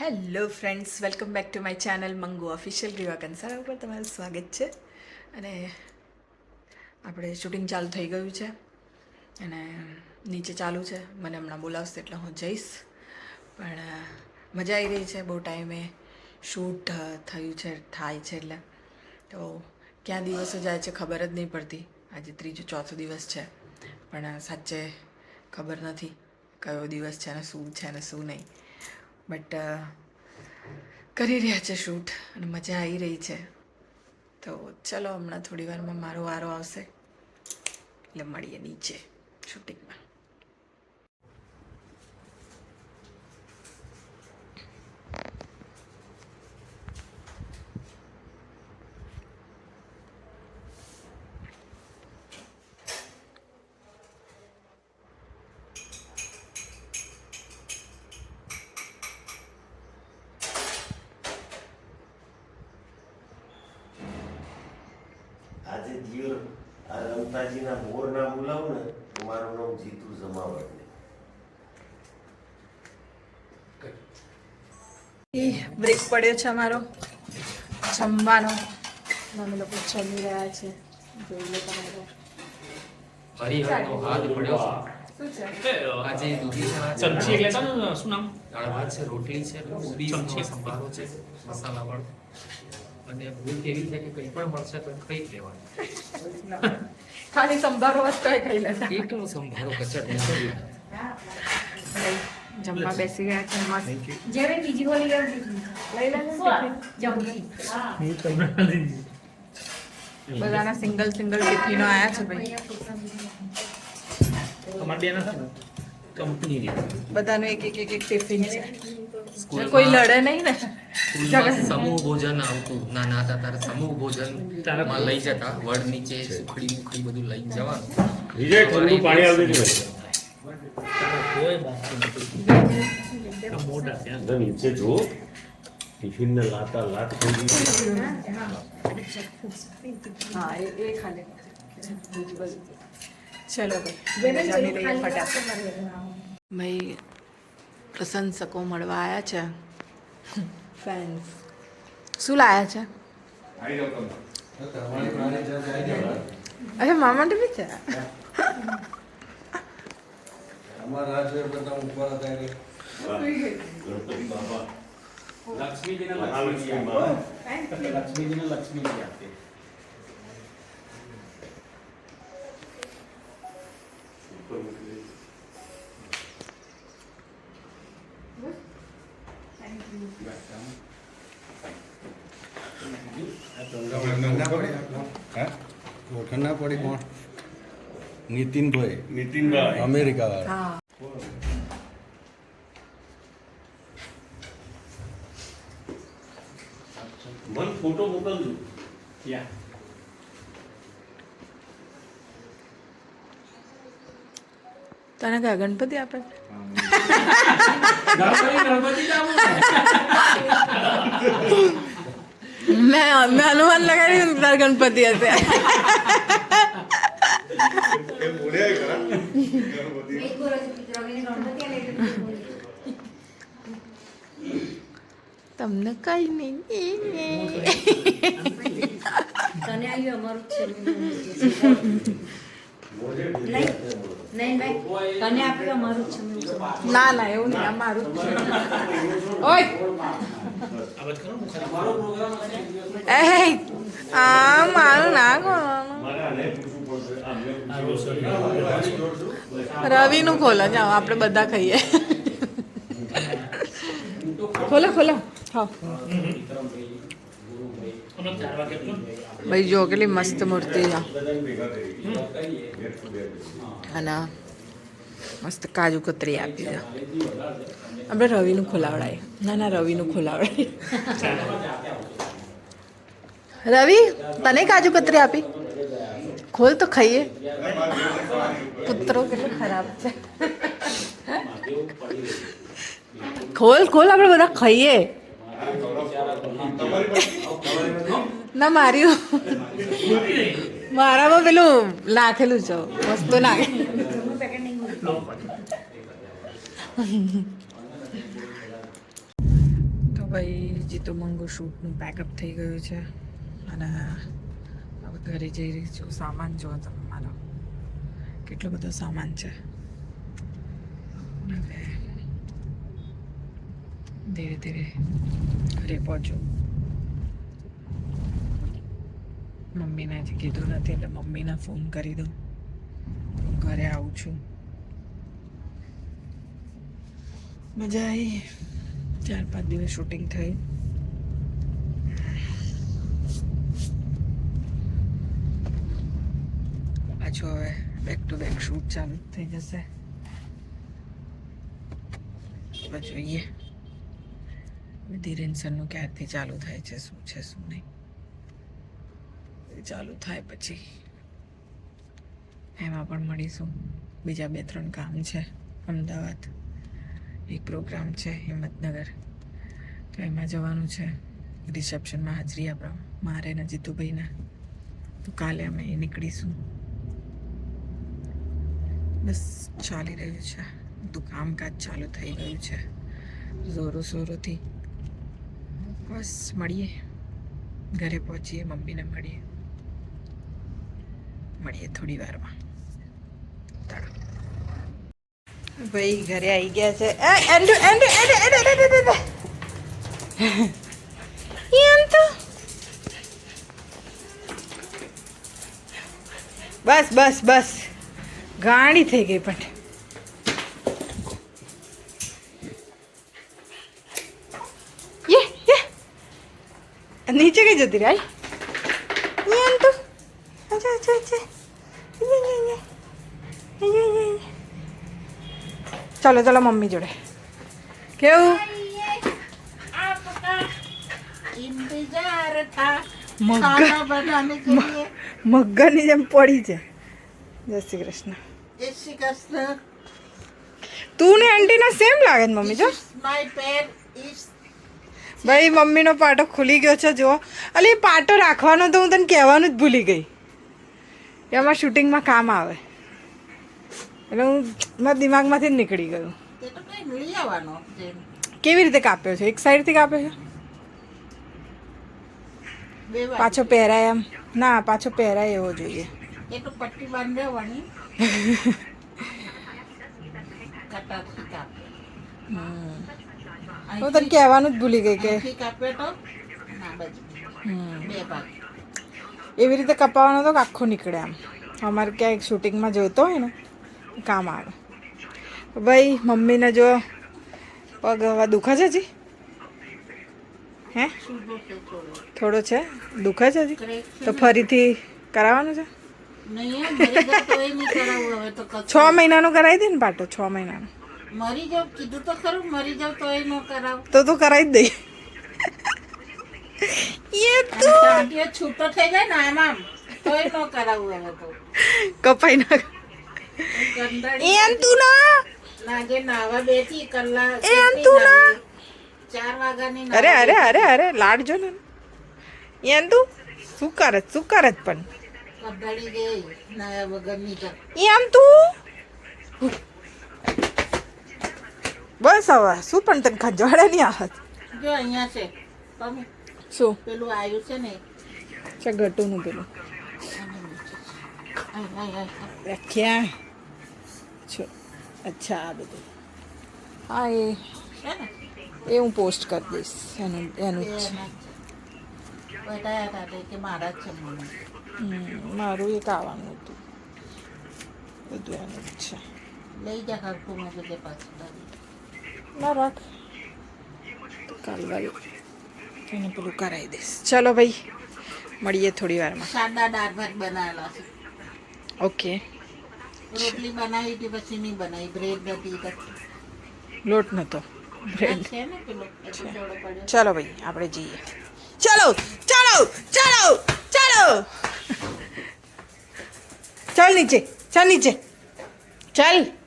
Hello friends, welcome back to my channel Mangu official Riva Kansara ઉપર તમારું સ્વાગત છે. અને આપણે શૂટિંગ ચાલુ થઈ ગયું છે અને નીચે ચાલુ છે. મને હમણાં બોલાવશે એટલે હું જઈશ. પણ મજા આવી રહી છે. બહુ ટાઈમે શૂટ થયું છે, થાય છે એટલે. તો ક્યાં દિવસો જાય છે ખબર જ નહીં પડતી. આજે ત્રીજો ચોથો દિવસ છે. પણ સાચે ખબર નથી કયો દિવસ છે ને શું છે ને શું નહીં. બટ કરી રહ્યા છે શૂટ અને મજા આવી રહી છે. તો ચલો હમણાં થોડી વારમાં મારો વારો આવશે. એટલે મળીએ નીચે શૂટિંગમાં આજે દિયો આ રમતાજીના મોર નામ બોલાવ ને તો મારું નામ જીતુ જમાવટ બ્રેક પડ્યો છે અમારો. જમવાનો. અમે લોકો જમી રહ્યા છે. જોઈ લો તમારો. હાથ પડ્યો છે. છે? આજે દૂધી છે ચમચી એટલે છે શું નામ? દાળ ભાત છે રોટલી છે ચમચી. સંભારો છે મસાલા વાળો. અને ભૂખ એવી છે કે કંઈ પણ મળશે તો ખાઈ લેવાનું ખાલી સંભારો જ કઈ ખાઈ લેતા એકલો સંભારો કચડ નથી જમવા બેસી ગયા છે મસ્ત. જેવી બીજી હોલી લઈ લે જમણી બધાના સિંગલ સિંગલ ટિફિનો આયા છે ભાઈ. તમારે બેના છે કંપની બધાનો બધાનું એક એક એક એક ટિફિન છે. કોઈ લડે નહીં ને? સ્કૂલમાં સમૂહ ભોજન આવતું. નાના હતા ત્યારે સમૂહ ભોજનમાં લઈ જતા. વડ નીચે સુખડી મુખડી બધું લઈ જવાનું. વિજય ઠંડુ પાણી આવી દીધું તારા કોઈ બાકી નથી આ મોટા ત્યાં નીચે જો ટિફિન લાતા લાત થઈ ગઈ. હા એ એ ખાલી. ચલો ભાઈ. ફટાફટ. ભાઈ પ્રશંસકો મળવા આવ્યા છે. ફેન્સ શું લાયા છે? અરે મામા બી છે? અમારા રાજ્ય બધા ઉપર હતા ગણપતિ બાબા લક્ષ્મીજીને લક્ષ્મીજી લક્ષ્મીજીને લક્ષ્મીજી આપે ઉપર મૂકી દે. ઓળખ ના પડી? કોણ? નીતિનભાઈ. નીતિનભાઈ. અમેરિકા વાળા મને ફોટો મોકલજો. યા તને કયા ગણપતિ આપે? છે? ગણપતિ ગણપતિ જાવું મેં મેં અનુમાન લગાડ્યું કે તારા ગણપતિ હશે તમને કઈ નહીં તને નહીં ભાઈ જ છે. ના ના એવું નહીં અમારું જ છે. ઓય! ને એ આ મારું ના પૂછ્યું. રોસડી. રવિનું ખોલો જાઓ આપણે બધા ખાઈએ. ખોલો ખોલો. હા. ભાઈ, જો કેટલી મસ્ત મૂર્તિ. અને મસ્ત કાજુ કતરી આપી છે. આપણે રવિનું ખોલાવડાય. ના ના, રવિનું ખોલાવડાય. રવિ, તને કાજુ કતરી આપી? ખોલ તો ખાઈએ. પુત્રો કેટલો ખરાબ છે. ખોલ ખોલ, આપણે બધા ખાઈએ. ના, માર્યું. મારામાં પેલું નાખેલું છે. વસ્તુ નાખે. પડે. ભાઈ, જીતો મંગુ શૂટનું પેકઅપ થઈ ગયું છે. અને હવે ઘરે જઈ રહી છું. સામાન જો તમે મારો. કેટલો બધો સામાન છે. ધીરે ધીરે ઘરે પહોંચું. મમ્મીને હજી કીધું નથી, એટલે મમ્મીને ફોન કરી દઉં. ઘરે આવું છું. મજા આવી. ચાર પાંચ દિવસ શૂટિંગ થઈ. પાછું હવે બેક ટુ બેક શૂટ ચાલુ થઈ જશે. જોઈએ. ધીરેન સરનું ક્યારથી ચાલુ થાય છે, શું છે, શું નહીં. ચાલુ થાય પછી. એમાં પણ મળીશું. બીજા બે ત્રણ કામ છે. અમદાવાદ એક પ્રોગ્રામ છે, હિંમતનગર. તો એમાં જવાનું છે. રિસેપ્શનમાં હાજરી આપણા મારે ને જીતુભાઈને. તો કાલે અમે એ નીકળીશું. બસ ચાલી રહ્યું છે. બધું કામકાજ ચાલુ થઈ ગયું છે. જોરો શોરોથી. બસ મળીએ. ઘરે પહોંચીએ, મમ્મીને મળીએ. મળીએ થોડી વારમાં. ભાઈ ઘરે આવી ગયા છે. એન્ડુ એન્ડુ એન્ડુ બસ બસ બસ. ગાણી થઈ ગઈ પણ. નીચે કઈ જતી રહી એમ તો અચ્છા અચ્છા અચ્છા યે, યે, યે. યે, યે, યે. ચલો ચાલો મમ્મી જોડે કેવું મગની જેમ પડી છે જય શ્રી કૃષ્ણ જય શ્રી કૃષ્ણ તું ને આંટી ના સેમ લાગે ને મમ્મી જો માય પેર ઇઝ ભાઈ મમ્મીનો પાટો ખુલી ગયો છે જો જુઓ એ પાટો રાખવાનો તો હું તને કહેવાનું જ ભૂલી ગઈ એ અમારા શૂટિંગમાં કામ આવે. એટલે હું મારા દિમાગમાંથી જ નીકળી ગયું. કેવી રીતે કાપ્યો છે? એક સાઈડથી કાપ્યો છે? પાછો પહેરાય એમ. ના પાછો પહેરાય એવો જોઈએ. એ તો પટ્ટી બાંધવાની. હું તને કહેવાનું જ ભૂલી ગઈ કે અહીંથી તો? ના બે ભાગ. એવી રીતે કપાવાનો તો આખો નીકળે આમ. અમારે ક્યાંક શૂટિંગમાં જોતો હોય ને કામ આવે. ભાઈ મમ્મીને જો પગ હવા દુખે છે હજી? હે? થોડો છે? દુખે છે હજી? તો ફરીથી કરાવવાનું છે. છ મહિનાનું કરાવી દે ને પાટો છ મહિનાનું. મરી જાવ કીધું તો ખરું મરી જાવ તો ન કરાવ. તો તું કરાવી જ દઈ એ છૂટો થઈ જાય ને આમ આમ તો એ ન કરાવવું હવે તો. કપાઈ ના એમ તું ના નાગે નાવા બેઠી કલાક એ આમ કેટલી તું ના. ચાર વાગ્યાની અરે અરે અરે અરે લાડ જો ને. એમ તું શું કરે શું કરે પણ. કઢાડી ગઈ નાયા વગરની તો. એમ તું બસ હવે શું પણ તને ખંજવાડે નહીં આવત જો અહીંયા છે. તમે શું? પેલું આવ્યું છે ને. છે ગટુનું પેલું. ક્યાં છો. અચ્છા આ બધું. હા એ. એ હું પોસ્ટ કરી દઈશ. એનું એનું જ છે. મારા એક આવવાનું હતું. બધું એનું જ છે. લઈ જા હરખું મેં બધે પાછું ના રાખ. તો કાલ વાળી એને પેલું કરાવી દઈશ. ચલો ભાઈ મળીએ થોડી વારમાં. સાદા દાળ ભાત બનાવેલા છે. ઓકે. રોટલી બનાવી કે પછી નહીં બનાવી. બ્રેડ નથી લોટ નહોતો બ્રેડ. છે ને પેલો? ચલો ભાઈ આપણે જઈએ. ચલો ચલો ચલો ચલો. ચાલ નીચે ચાલ નીચે. ચાલ.